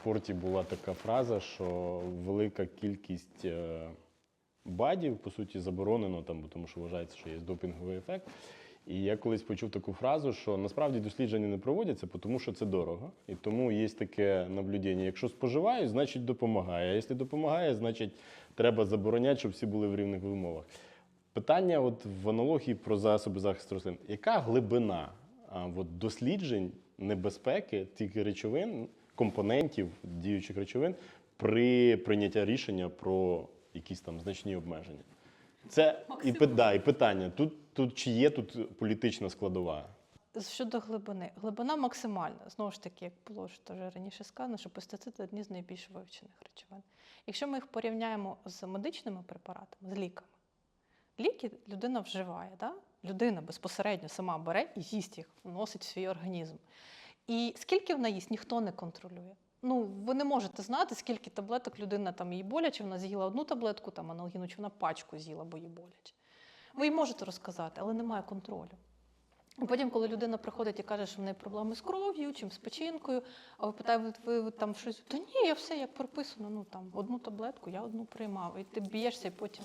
спорті була така фраза, що велика кількість е, бадів, по суті, заборонено, там, тому що вважається, що є допінговий ефект. І я колись почув таку фразу, що насправді дослідження не проводяться, тому що це дорого. І тому є таке наблюдення. Якщо споживають, значить допомагає. А якщо допомагає, значить треба забороняти, щоб всі були в рівних умовах. Питання от в аналогії про засоби захисту рослин. Яка глибина а, от, досліджень небезпеки тих речовин, компонентів діючих речовин при прийнятті рішення про якісь там значні обмеження? Це і, да, і питання: тут, тут чи є тут політична складова? Щодо глибини, глибина максимальна. Знову ж таки, як було ж теж раніше сказано, що пестициди одні з найбільш вивчених речовин. Якщо ми їх порівняємо з медичними препаратами, з ліками, ліки людина вживає, да? людина безпосередньо сама бере і їсть їх, вносить в свій організм. І скільки вона їсть, ніхто не контролює. Ну, ви не можете знати, скільки таблеток людина там їй боляче, вона з'їла одну таблетку, там аналогіну, чи вона пачку з'їла, бо їй боляче. Ви їй можете розказати, але немає контролю. Потім, коли людина приходить і каже, що в неї проблеми з кров'ю, чим з печінкою, а ви питаєте, ви, ви там щось. Та ні, я все як прописано. Ну там одну таблетку, я одну приймав, і ти б'єшся і потім.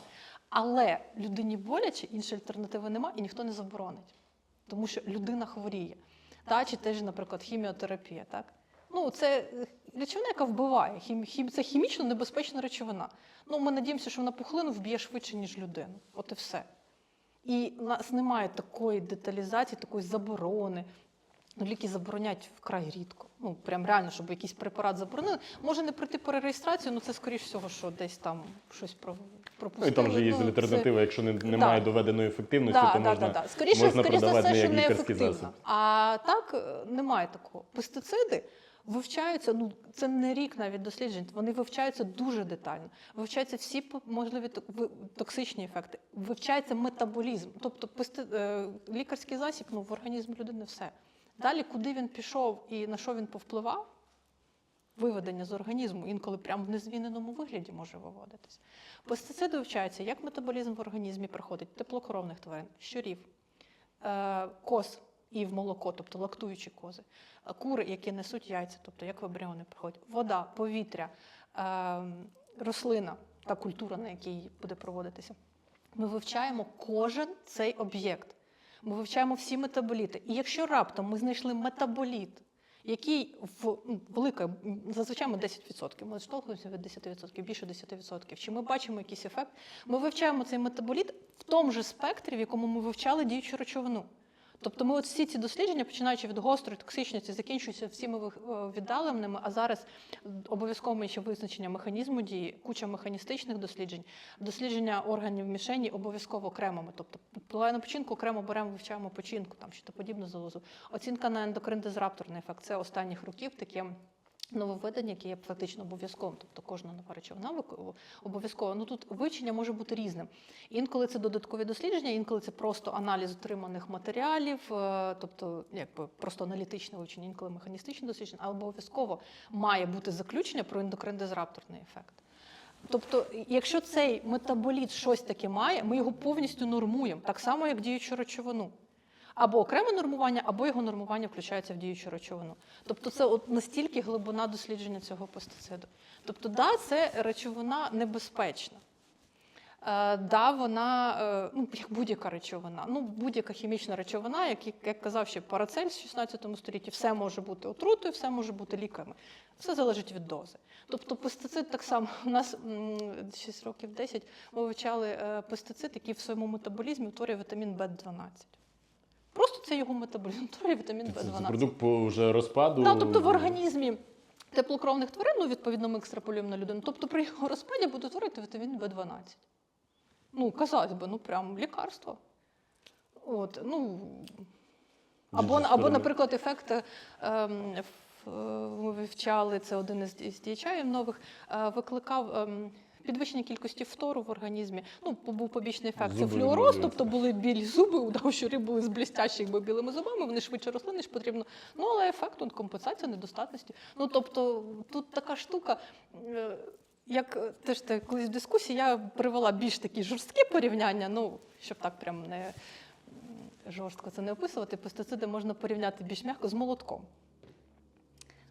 Але людині боляче, іншої альтернативи нема, і ніхто не заборонить, тому що людина хворіє. Та чи теж, наприклад, хіміотерапія, так? Ну, це е, речовина, яка вбиває. Хім, хім, це хімічно небезпечна речовина. Ну, ми надіємося, що вона пухлину вб'є швидше, ніж людину. От і все. І в нас немає такої деталізації, такої заборони. Ну, ліки заборонять вкрай рідко. Ну, прям реально, щоб якийсь препарат заборонили. Може не пройти перереєстрацію, ну це скоріш всього, що десь там щось про, Ну і там вже є Ну, це- альтернатива. Якщо не, немає Да. доведеної ефективності, Да, то да, можна, да, да. Скоріше, можна скоріше за продавати все, не що як лікарський засіб. А так е, немає такого. Пестициди вивчаються, ну це не рік навіть досліджень. Вони вивчаються дуже детально. Вивчаються всі можливі токсичні ефекти, вивчається метаболізм. Тобто пести... е, лікарський засіб ну, в організм людини все. Далі, куди він пішов і на що він повпливав, виведення з організму, інколи прямо в незвіненому вигляді може виводитись. Пестициди вивчаються, як метаболізм в організмі проходить теплокровних тварин, щурів, е, коз і в молоко, тобто лактуючі кози, е, кури, які несуть яйця, тобто як в ембріони проходять, вода, повітря, е, рослина та культура, на якій буде проводитися. Ми вивчаємо кожен цей об'єкт. Ми вивчаємо всі метаболіти. І якщо раптом ми знайшли метаболіт, який в велика, зазвичай ми 10%, ми штовхуємося від 10%, більше 10%. Чи ми бачимо якийсь ефект? Ми вивчаємо цей метаболіт в тому ж спектрі, в якому ми вивчали діючу речовину. Тобто ми от всі ці дослідження, починаючи від гострої токсичності, закінчуються всіми е, віддаленими, а зараз обов'язково ще визначення механізму дії, куча механістичних досліджень, дослідження органів мішені обов'язково окремими. Тобто впливає на окремо беремо, вивчаємо печінку, там щитоподібну залозу. Оцінка на ендокрин-дизрапторний ефект це останніх років таке. Нововведення, яке є фактично обов'язковим, тобто кожна нова речовина обов'язково. Ну тут вивчення може бути різним. Інколи це додаткові дослідження, інколи це просто аналіз отриманих матеріалів, е, тобто якби просто аналітичне вивчення, інколи механістичне дослідження, але обов'язково має бути заключення про ендокрин-дизрапторний ефект. Тобто, якщо цей метаболіт щось таке має, ми його повністю нормуємо, так само, як діючу речовину. Або окреме нормування, або його нормування включається в діючу речовину. Тобто, це от настільки глибина дослідження цього пестициду. Тобто, да, це речовина небезпечна. Е, Да, вона, е, ну, як будь-яка речовина, ну, будь-яка хімічна речовина, як, як казав ще Парацель в 16 столітті, все може бути отрутою, все може бути ліками. Все залежить від дози. Тобто пестицид так само. У нас м, 6 років 10 ми вивчали е, пестицид, який в своєму метаболізмі утворює вітамін В12. Просто це його метаболізм, утворює вітамін Це, це В12. продукт по вже розпаду. Да, тобто в організмі теплокровних тварин, ну, відповідно, ми екстраполюємо на людину. Тобто при його розпаді буде утворити вітамін В12. Ну, казалось би, ну прям лікарство. От, ну, або, або наприклад, ефект е, ем, е, ми вивчали, це один із, із діячаїв нових, е, викликав. ем, Підвищення кількості фтору в організмі. Ну, був побічний ефект. Це флюороз, тобто були білі зуби, у щурі були з блістящими якби, білими зубами, вони швидше росли, ніж потрібно. Ну, але ефект, он, компенсація недостатності. Ну, тобто, тут така штука. е, Як е, теж те, колись в дискусії я привела більш такі жорсткі порівняння, ну, щоб так прям не жорстко це не описувати, пестициди можна порівняти більш м'яко з молотком.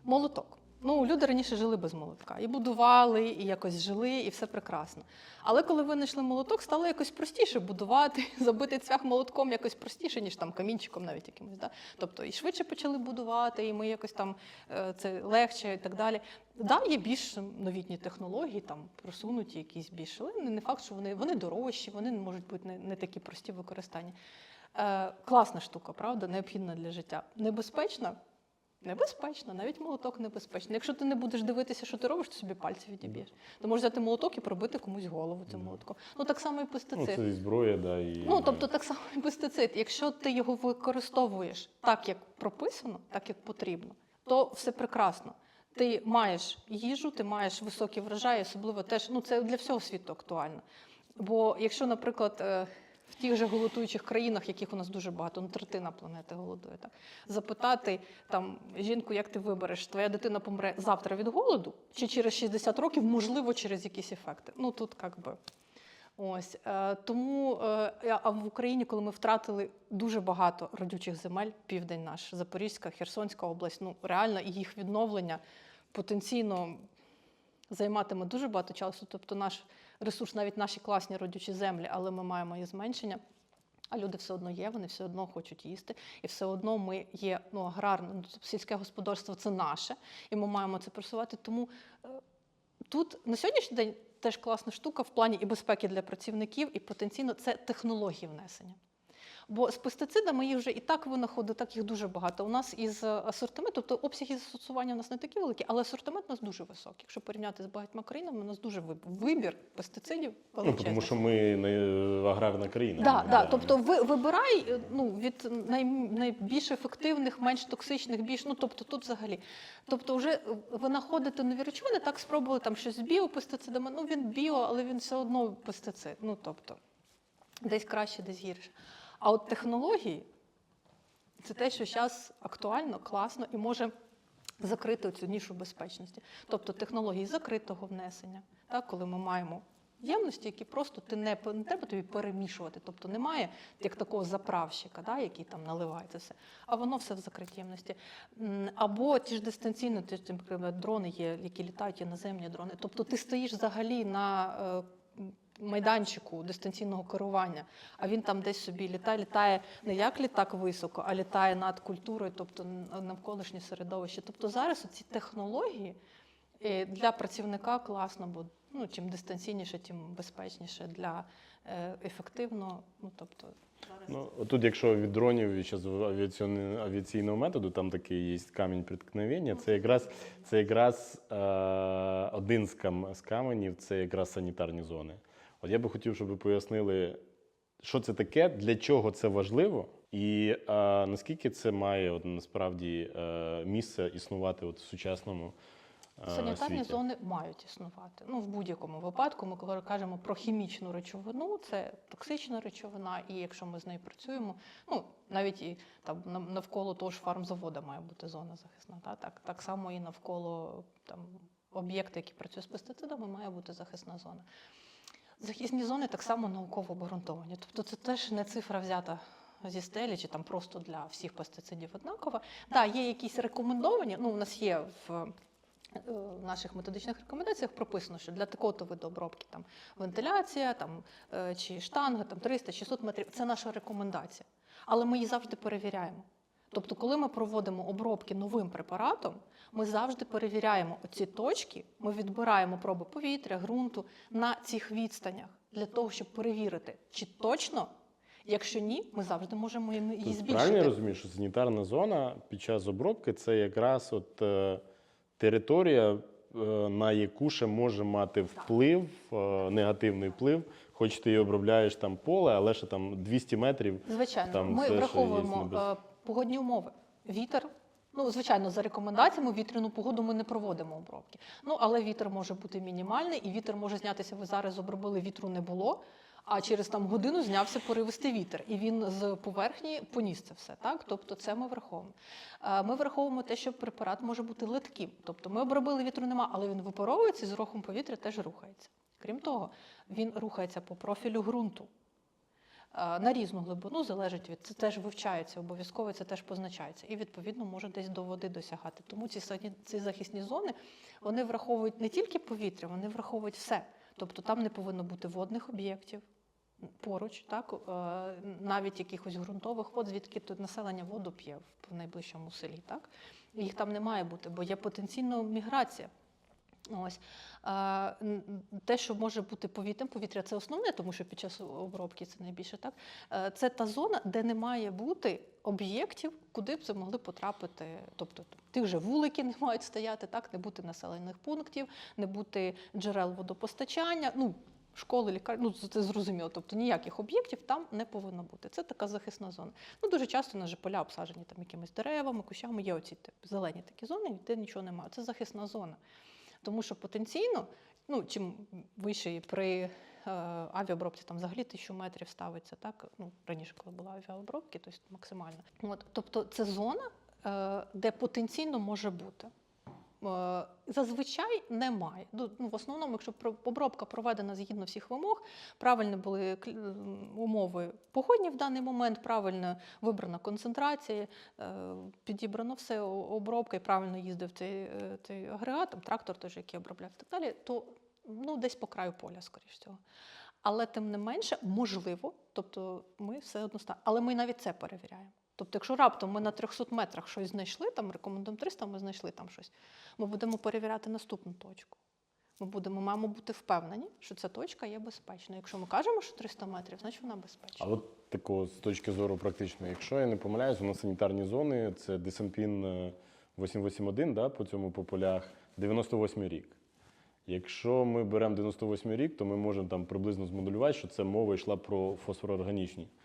Молоток. Ну, люди раніше жили без молотка. І будували, і якось жили, і все прекрасно. Але коли винайшли молоток, стало якось простіше будувати, забити цвях молотком якось простіше, ніж там камінчиком навіть якимось. Да? Тобто і швидше почали будувати, і ми якось там е, це легше і так далі. Да, є більш новітні технології, там просунуті якісь більш, але не факт, що вони, вони дорожчі, вони можуть бути не, не такі прості в використанні. Е, класна штука, правда, необхідна для життя. Небезпечна? Небезпечно, навіть молоток небезпечний. Якщо ти не будеш дивитися, що ти робиш, ти собі пальці відіб'єш. Ти можеш взяти молоток і пробити комусь голову цим молотком. Ну так само і Ну, пестицид. це і зброя, да, і Ну, тобто так само і пестицид. Якщо ти його використовуєш так, як прописано, так як потрібно, то все прекрасно. Ти маєш їжу, ти маєш високі врожаї, особливо теж ну це для всього світу актуально. Бо якщо, наприклад, е, в тих же голодуючих країнах, яких у нас дуже багато, ну третина планети голодує, так запитати там жінку, як ти вибереш, твоя дитина помре завтра від голоду, чи через 60 років, можливо, через якісь ефекти. Ну тут як би. Ось е, тому е, а в Україні, коли ми втратили дуже багато родючих земель, південь наш, Запорізька, Херсонська область, ну реально їх відновлення потенційно займатиме дуже багато часу. Тобто наш ресурс, навіть наші класні родючі землі, але ми маємо її зменшення. А люди все одно є, вони все одно хочуть їсти, і все одно ми є ну, аграрне, ну, сільське господарство це наше, і ми маємо це просувати. Тому е, тут на сьогоднішній день теж класна штука в плані і безпеки для працівників, і потенційно це технології внесення. Бо з пестицидами їх вже і так винаходить, так їх дуже багато. У нас із асортименту, тобто обсяги застосування у нас не такі великі, але асортимент у нас дуже високий. Якщо порівняти з багатьма країнами, у нас дуже вибір пестицидів Ну, тому що ми не аграрна країна. Да, Ну, да, тобто ви вибирай е, ну, від най, найбільш ефективних, менш токсичних, більш ну тобто тут взагалі. Тобто, вже ви знаходите нові речовини, так спробували там щось з біопестицидами. Ну він біо, але він все одно пестицид. Ну тобто десь краще, десь гірше. А от технології це те, що зараз актуально, класно і може закрити цю нішу безпечності. Тобто технології закритого внесення, так, коли ми маємо ємності, які просто ти не, не треба тобі перемішувати. Тобто немає як такого заправщика, да, який там наливає це все, а воно все в закритій ємності. Або ті ж дистанційно, ті наприклад, дрони є, які літають, є наземні дрони. Тобто ти стоїш взагалі на е, майданчику дистанційного керування, а він там десь собі літає, літає не як літак високо, а літає над культурою, тобто навколишнє середовище. Тобто зараз ці технології е, для працівника класно, бо ну, чим дистанційніше, тим безпечніше для е, ефективно. Ну, тобто, Ну, тут, якщо від дронів від авіаційного, методу, там такий є камінь приткновення, це якраз, це якраз е, один з каменів, це якраз санітарні зони. От я би хотів, щоб ви пояснили, що це таке, для чого це важливо, і е, наскільки це має от, насправді е, місце існувати от, в сучасному е, Санітарні світі. зони мають існувати. Ну, в будь-якому випадку, ми коли кажемо про хімічну речовину, це токсична речовина, і якщо ми з нею працюємо, ну навіть і там навколо того ж фармзавода має бути зона захисна. Та? Так, так само і навколо там об'єкта, який працює з пестицидами, має бути захисна зона. Захисні зони так само науково обґрунтовані. Тобто це теж не цифра взята зі стелі, чи там просто для всіх пестицидів однакова. Так, є якісь рекомендовані. Ну, у нас є в е, в наших методичних рекомендаціях прописано, що для такого-то виду обробки там вентиляція, там е, чи штанга, там 300-600 метрів. Це наша рекомендація. Але ми її завжди перевіряємо. Тобто, коли ми проводимо обробки новим препаратом, ми завжди перевіряємо оці точки, ми відбираємо проби повітря, ґрунту на цих відстанях для того, щоб перевірити, чи точно, якщо ні, ми завжди можемо її її Тобто, збільшити. Правильно я розумію, що санітарна зона під час обробки це якраз от е, територія, е, на яку ще може мати вплив, е, негативний вплив. Хоч ти і обробляєш там поле, але ще там 200 метрів. Звичайно, Там ми все, враховуємо погодні умови. Вітер. Ну, звичайно, за рекомендаціями вітряну погоду ми не проводимо обробки. Ну, але вітер може бути мінімальний, і вітер може знятися. Ви зараз обробили, вітру не було. А через там годину знявся поривистий вітер, і він з поверхні поніс це все. Так, тобто, це ми враховуємо. Е, Ми враховуємо те, що препарат може бути литким. Тобто, ми обробили вітру нема, але він випаровується і з рухом повітря теж рухається. Крім того, він рухається по профілю ґрунту. Е, на різну глибину залежить від це теж вивчається обов'язково, це теж позначається. І відповідно може десь до води досягати. Тому ці ці захисні зони вони враховують не тільки повітря, вони враховують все. Тобто там не повинно бути водних об'єктів. Поруч, так е, навіть якихось ґрунтових вод, звідки тут населення воду п'є в найближчому селі, так їх там не має бути, бо є потенційна міграція. Ось те, що може бути повітрям, повітря це основне, тому що під час обробки це найбільше так. Е, Це та зона, де не має бути об'єктів, куди б це могли потрапити. Тобто тих же вулики не мають стояти, так, не бути населених пунктів, не бути джерел водопостачання. Ну, Школи, лікарні, ну це зрозуміло. Тобто ніяких об'єктів там не повинно бути. Це така захисна зона. Ну дуже часто на поля обсаджені там якимись деревами, кущами. Є оці типу, зелені такі зони, де нічого немає. Це захисна зона. Тому що потенційно, ну чим вище при е, авіаобробці там взагалі тисячу метрів ставиться, так ну раніше, коли була авіаобробки, то максимально. От, тобто це зона, е, де потенційно може бути. Е, Зазвичай немає. Ну, ну, в основному, якщо обробка проведена згідно всіх вимог, правильно були умови погодні в даний момент, правильно вибрана концентрація, е, підібрано все, обробка і правильно їздив цей, е, цей агрегат, там, трактор теж, який обробляв і так далі, то ну, десь по краю поля, скоріш всього. Але тим не менше, можливо, тобто ми все одно ста- Але ми навіть це перевіряємо. Тобто, якщо раптом ми на 300 метрах щось знайшли, там рекомендуємо 300, ми знайшли там щось, ми будемо перевіряти наступну точку. Ми будемо, маємо бути впевнені, що ця точка є безпечною. Якщо ми кажемо, що 300 метрів, значить вона безпечна. А от такого з точки зору практичної, якщо я не помиляюсь, у нас санітарні зони це Десампін е, 881, да, по цьому по полях, 98 рік. Якщо ми беремо 98 рік, то ми можемо там приблизно змоделювати, що це мова йшла про фосфороорганічні е,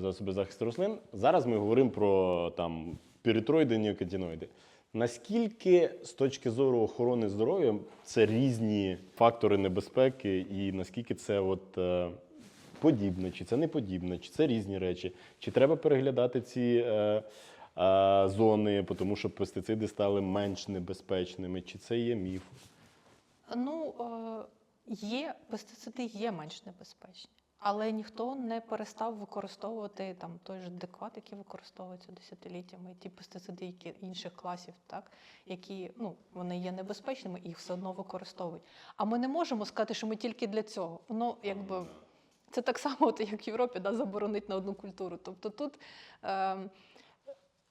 засоби захисту рослин. Зараз ми говоримо про там піритроїди, ніокотиноїди. Наскільки з точки зору охорони здоров'я це різні фактори небезпеки, і наскільки це от, е, подібне, чи це не подібне, чи це різні речі, чи треба переглядати ці е, е, зони, тому що пестициди стали менш небезпечними, чи це є міф? Ну, е, є пестициди є менш небезпечні, але ніхто не перестав використовувати там той же декват, який використовується десятиліттями, ті пестициди, які інших класів, так які ну вони є небезпечними, і їх все одно використовують. А ми не можемо сказати, що ми тільки для цього. Воно якби. Це так само, от, як в Європі, да, заборонить на одну культуру. Тобто тут е,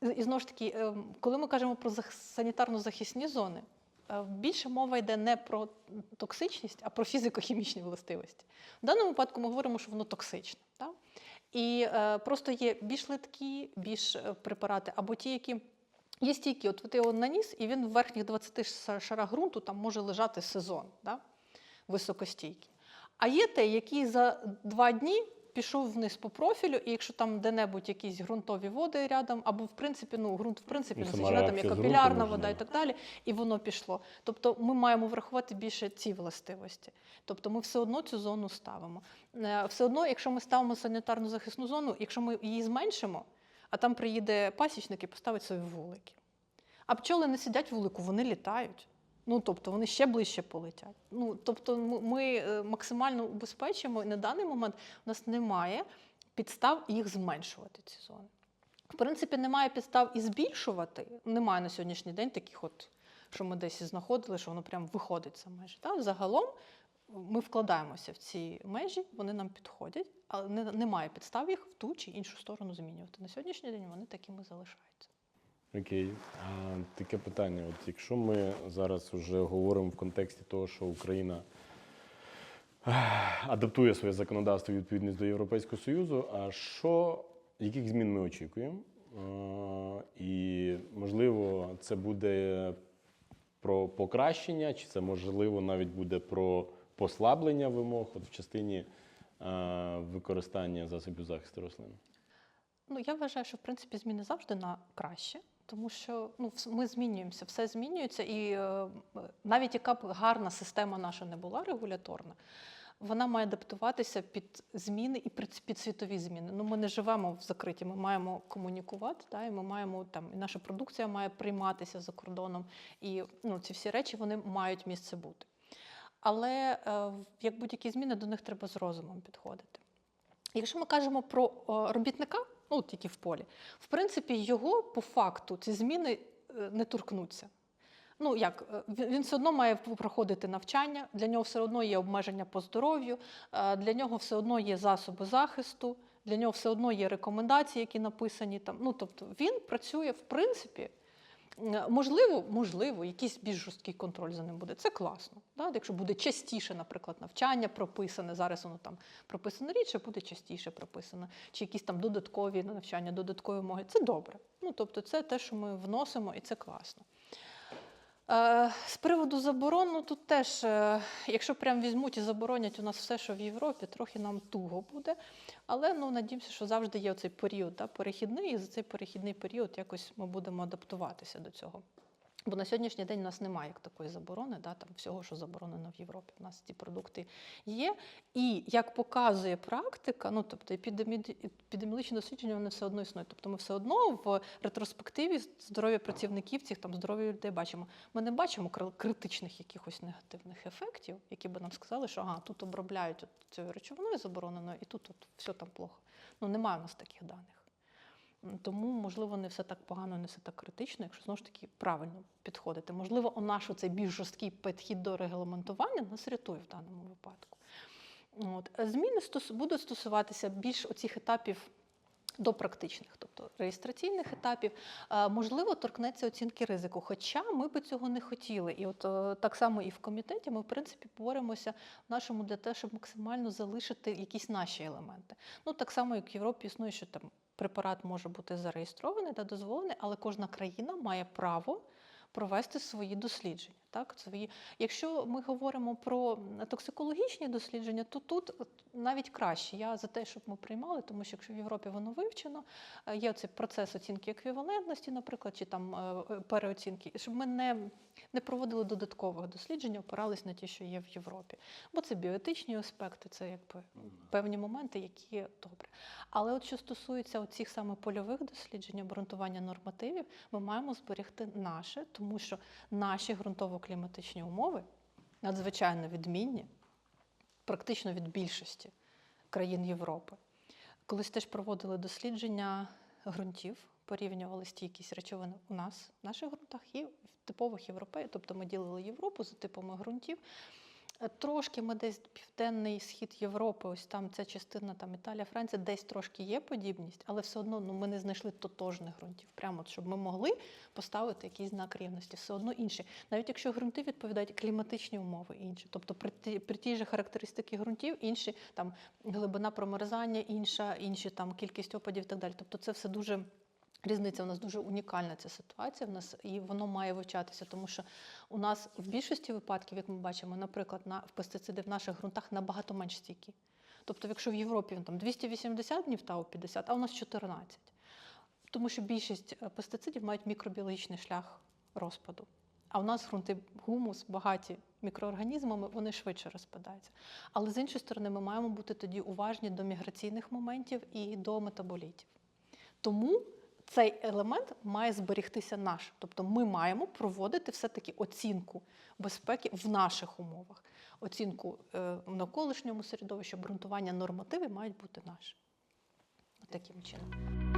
і знову ж таки, е, коли ми кажемо про зах- санітарно-захисні зони, більше мова йде не про токсичність, а про фізико-хімічні властивості. В даному випадку ми говоримо, що воно токсичне. Так? І е, просто є більш литкі, більш е, препарати, або ті, які. Є стійкі, от ти його наніс, і він в верхніх 20 шарах ґрунту там може лежати сезон, да? високостійкий. А є той, який за два дні пішов вниз по профілю, і якщо там де-небудь якісь ґрунтові води рядом, або в принципі, ну ґрунт в принципі Ну, з ґрунту капілярна вода і так далі, і воно пішло. Тобто ми маємо врахувати більше ці властивості. Тобто ми все одно цю зону ставимо. Е, Все одно, якщо ми ставимо санітарну захисну зону, якщо ми її зменшимо, а там приїде пасічник і поставить свої вулики. А пчоли не сидять в вулику, вони літають. Ну, тобто вони ще ближче полетять. Ну, тобто ми- е, максимально убезпечимо, і на даний момент у нас немає підстав їх зменшувати, ці зони. В принципі, немає підстав і збільшувати. Немає на сьогоднішній день таких, от, що ми десь знаходили, що воно прям виходить за межі. Так? Загалом ми вкладаємося в ці межі, вони нам підходять, але немає підстав їх в ту чи іншу сторону змінювати. На сьогоднішній день вони такими залишаються. Окей. А, таке питання. От якщо ми зараз вже говоримо в контексті того, що Україна адаптує своє законодавство відповідність до Європейського Союзу, а що, яких змін ми очікуємо? І можливо, це буде про покращення, чи це можливо навіть буде про послаблення вимог от в частині використання засобів захисту рослин? Ну, я вважаю, що в принципі зміни завжди на краще, тому що ну, ми змінюємося, все змінюється, і е, навіть яка б гарна система наша не була регуляторна, вона має адаптуватися під зміни і під, світові зміни. Ну, ми не живемо в закриті, ми маємо комунікувати, та, і ми маємо там, і наша продукція має прийматися за кордоном, і ну, ці всі речі вони мають місце бути. Але е, як будь-які зміни, до них треба з розумом підходити. Якщо ми кажемо про е, робітника, ну тільки в полі, в принципі, його по факту ці зміни е, не торкнуться. Ну як е, він він все одно має проходити навчання, для нього все одно є обмеження по здоров'ю, е, для нього все одно є засоби захисту, для нього все одно є рекомендації, які написані там. Ну тобто він працює в принципі. Можливо, можливо, якийсь більш жорсткий контроль за ним буде. Це класно. Да? Якщо буде частіше, наприклад, навчання прописане, зараз воно там прописано рідше, буде частіше прописано, чи якісь там додаткові навчання, додаткові вимоги. Це добре. Ну, тобто, це те, що ми вносимо, і це класно. Е, З приводу заборон, ну тут теж, е, якщо прям візьмуть і заборонять у нас все, що в Європі, трохи нам туго буде. Але ну, надіємося, що завжди є оцей період да, перехідний, і за цей перехідний період якось ми будемо адаптуватися до цього. Бо на сьогоднішній день у нас немає як такої заборони, да, там всього, що заборонено в Європі. У нас ці продукти є. І як показує практика, ну тобто епідемі- епідеміологічні дослідження вони все одно існують. Тобто ми все одно в ретроспективі здоров'я працівників, цих там здоров'я людей бачимо. Ми не бачимо критичних якихось негативних ефектів, які би нам сказали, що ага, тут обробляють от цією речовиною забороненою, і тут от все там плохо. Ну немає у нас таких даних. Тому, можливо, не все так погано, не все так критично, якщо знову ж таки правильно підходити. Можливо, у наш цей більш жорсткий підхід до регламентування нас рятує в даному випадку. От. Зміни стос- будуть стосуватися більш оцих етапів до практичних, тобто реєстраційних етапів, Е, можливо, торкнеться оцінки ризику. Хоча ми би цього не хотіли. І от е, так само і в комітеті ми, в принципі, боремося в нашому для того, щоб максимально залишити якісь наші елементи. Ну, так само, як в Європі існує, що там препарат може бути зареєстрований та дозволений, але кожна країна має право провести свої дослідження. Так, свої. Якщо ми говоримо про токсикологічні дослідження, то тут навіть краще. Я за те, щоб ми приймали, тому що якщо в Європі воно вивчено, е, є цей процес оцінки еквівалентності, наприклад, чи там е, переоцінки, щоб ми не, не проводили додаткових досліджень, опирались на ті, що є в Європі. Бо це біоетичні аспекти, це якби певні моменти, які добре. Але от що стосується цих саме польових досліджень, обґрунтування нормативів, ми маємо зберегти наше, тому що наші ґрунтово-кліматичні умови надзвичайно відмінні, практично від більшості країн Європи. Колись теж проводили дослідження ґрунтів, порівнювали стійкість речовин у нас, в наших ґрунтах і в типових європейських. Тобто ми ділили Європу за типами ґрунтів. Е, Трошки ми десь південний схід Європи, ось там ця частина, там Італія, Франція, десь трошки є подібність, але все одно ну, ми не знайшли тотожних ґрунтів. Прямо щоб ми могли поставити якийсь знак рівності, все одно інші. Навіть якщо ґрунти відповідають кліматичні умови інші, тобто при, ті- при тій же характеристики ґрунтів, інші там глибина промерзання, інша, інші там кількість опадів і так далі. Тобто це все дуже. Різниця у нас дуже унікальна ця ситуація в нас, і воно має вивчатися, тому що у нас в більшості випадків, як ми бачимо, наприклад, на в пестициди в наших ґрунтах набагато менш стійкі. Тобто, якщо в Європі він там 280 днів ТАУ 50, а у нас 14. Тому що більшість е, пестицидів мають мікробіологічний шлях розпаду. А у нас ґрунти гумус, багаті мікроорганізмами, вони швидше розпадаються. Але з іншої сторони, ми маємо бути тоді уважні до міграційних моментів і до метаболітів. Тому цей елемент має зберігтися наш. Тобто ми маємо проводити все-таки оцінку безпеки в наших умовах. Оцінку е, в навколишньому середовищі, обґрунтування нормативи мають бути наші. Таким чином.